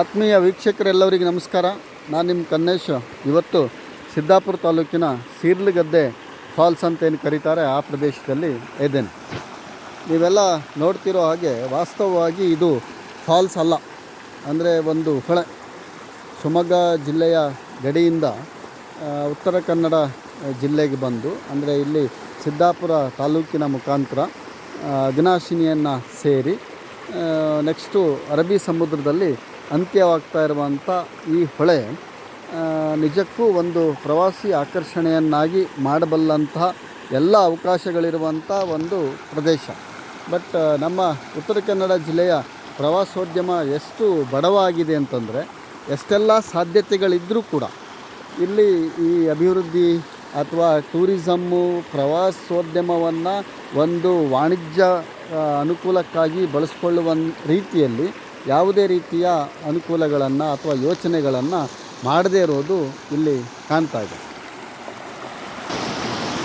ಆತ್ಮೀಯ ವೀಕ್ಷಕರೆಲ್ಲರಿಗೆ ನಮಸ್ಕಾರ. ನಾನು ನಿಮ್ಮ ಕನ್ನೇಶ್. ಇವತ್ತು ಸಿದ್ದಾಪುರ ತಾಲೂಕಿನ ಸೀರ್ಲಗದ್ದೆ ಫಾಲ್ಸ್ ಅಂತ ಏನು ಕರೀತಾರೆ, ಆ ಪ್ರದೇಶದಲ್ಲಿ ಇದ್ದೇನೆ. ನೀವೆಲ್ಲ ನೋಡ್ತಿರೋ ಹಾಗೆ ವಾಸ್ತವವಾಗಿ ಇದು ಫಾಲ್ಸ್ ಅಲ್ಲ. ಅಂದರೆ ಒಂದು ಹೊಳೆ. ಶಿವಮೊಗ್ಗ ಜಿಲ್ಲೆಯ ಗಡಿಯಿಂದ ಉತ್ತರ ಕನ್ನಡ ಜಿಲ್ಲೆಗೆ ಬಂದು, ಅಂದರೆ ಇಲ್ಲಿ ಸಿದ್ದಾಪುರ ತಾಲೂಕಿನ ಮುಖಾಂತರ ಅಗ್ನಾಶಿನಿಯನ್ನು ಸೇರಿ ನೆಕ್ಸ್ಟು ಅರಬ್ಬಿ ಸಮುದ್ರದಲ್ಲಿ ಅಂತ್ಯವಾಗ್ತಾ ಇರುವಂಥ ಈ ಹೊಳೆ ನಿಜಕ್ಕೂ ಒಂದು ಪ್ರವಾಸಿ ಆಕರ್ಷಣೆಯನ್ನಾಗಿ ಮಾಡಬಲ್ಲಂತಹ ಎಲ್ಲ ಅವಕಾಶಗಳಿರುವಂಥ ಒಂದು ಪ್ರದೇಶ. ಬಟ್ ನಮ್ಮ ಉತ್ತರ ಕನ್ನಡ ಜಿಲ್ಲೆಯ ಪ್ರವಾಸೋದ್ಯಮ ಎಷ್ಟು ಬಡವಾಗಿದೆ ಅಂತಂದರೆ, ಎಷ್ಟೆಲ್ಲ ಸಾಧ್ಯತೆಗಳಿದ್ದರೂ ಕೂಡ ಇಲ್ಲಿ ಈ ಅಭಿವೃದ್ಧಿ ಅಥವಾ ಟೂರಿಸಮ್ಮು, ಪ್ರವಾಸೋದ್ಯಮವನ್ನು ಒಂದು ವಾಣಿಜ್ಯ ಅನುಕೂಲಕ್ಕಾಗಿ ಬಳಸ್ಕೊಳ್ಳುವ ರೀತಿಯಲ್ಲಿ ಯಾವುದೇ ರೀತಿಯ ಅನುಕೂಲಗಳನ್ನು ಅಥವಾ ಯೋಚನೆಗಳನ್ನು ಮಾಡದೇ ಇರೋದು ಇಲ್ಲಿ ಕಾಣ್ತಾ ಇದೆ.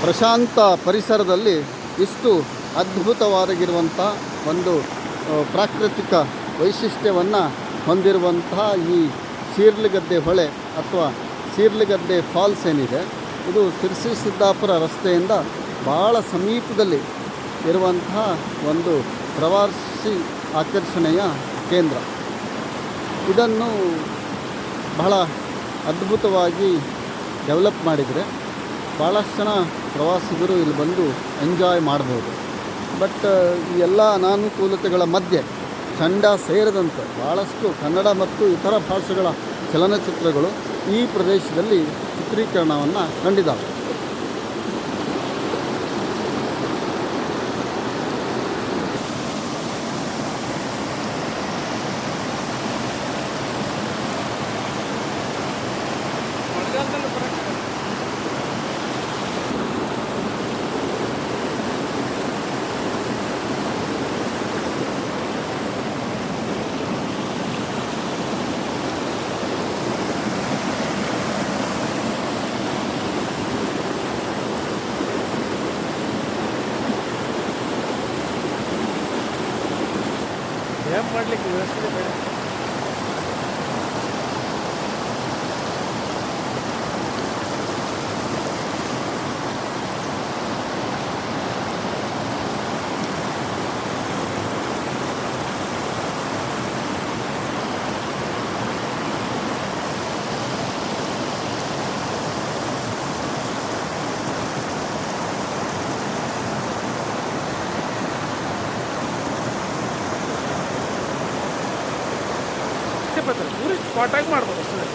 ಪ್ರಶಾಂತ ಪರಿಸರದಲ್ಲಿ ಇಷ್ಟು ಅದ್ಭುತವಾಗಿರುವಂಥ ಒಂದು ಪ್ರಾಕೃತಿಕ ವೈಶಿಷ್ಟ್ಯವನ್ನು ಹೊಂದಿರುವಂತಹ ಈ ಸೀರ್ಲಗದ್ದೆ ಹೊಳೆ ಅಥವಾ ಸೀರ್ಲಗದ್ದೆ ಫಾಲ್ಸ್ ಏನಿದೆ, ಇದು ಸಿರ್ಸಿ ಸಿದ್ದಾಪುರ ರಸ್ತೆಯಿಂದ ಭಾಳ ಸಮೀಪದಲ್ಲಿ ಇರುವಂತಹ ಒಂದು ಪ್ರವಾಸಿ ಆಕರ್ಷಣೆಯ ಕೇಂದ್ರ. ಇದನ್ನು ಬಹಳ ಅದ್ಭುತವಾಗಿ ಡೆವಲಪ್ ಮಾಡಿದರೆ ಭಾಳಷ್ಟು ಜನ ಪ್ರವಾಸಿಗರು ಇಲ್ಲಿ ಬಂದು ಎಂಜಾಯ್ ಮಾಡ್ಬೋದು. ಬಟ್ ಈ ಎಲ್ಲ ಅನಾನುಕೂಲತೆಗಳ ಮಧ್ಯೆ ಚಂಡ ಸೇರಿದಂತೆ ಭಾಳಷ್ಟು ಕನ್ನಡ ಮತ್ತು ಇತರ ಭಾಷೆಗಳ ಚಲನಚಿತ್ರಗಳು ಈ ಪ್ರದೇಶದಲ್ಲಿ ಚಿತ್ರೀಕರಣವನ್ನು ಕಂಡಿದ್ದಾವೆ. ಏನು ಮಾಡ್ಲಿಕ್ಕೆ ವ್ಯವಸ್ಥೆ ಬೇಡ ಟೂರಿಸ್ಟ್ ಸ್ಪಾಟಾಗಿ ಮಾಡ್ಬೋದು ಅಷ್ಟೇ.